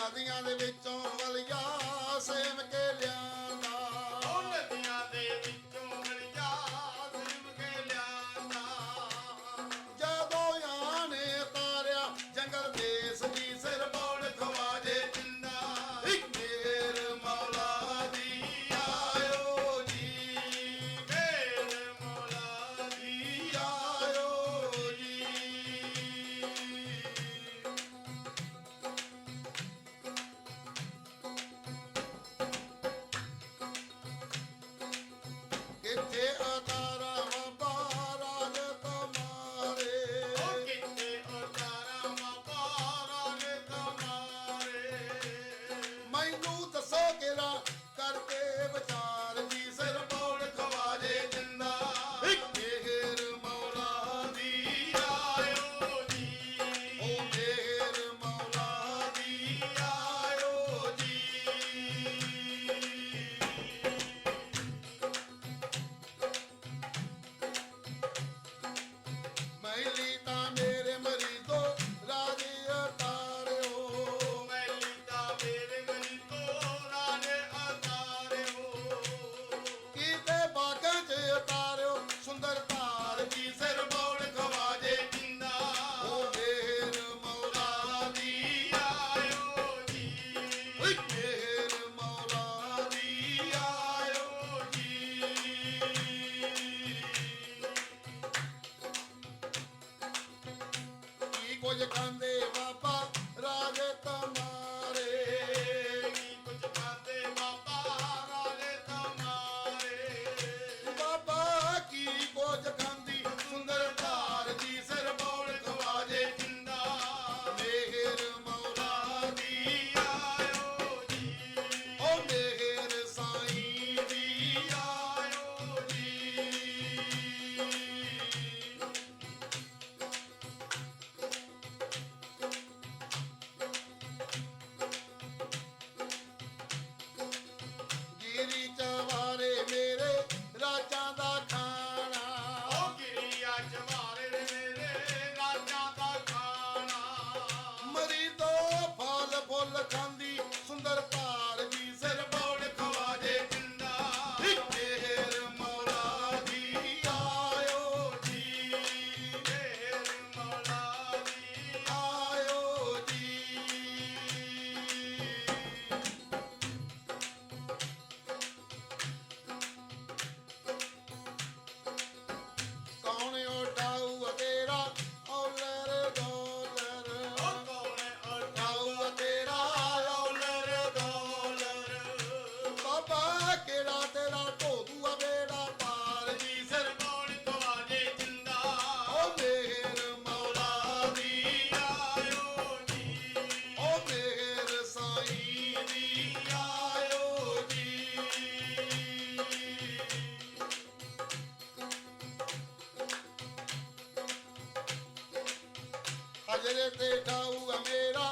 ਨਦੀਆਂ ਦੇ ਵਿੱਚੋਂ ਵਲਿਆ ਸੇਮ ਕੇ এর চেয়ে ਕੁਝ ਖਾਂਦੇ हजरत दाऊ मेरा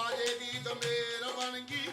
ਖਾਜੇ ਦੀ ਦਮੇਰ ਬਣ ਗਈ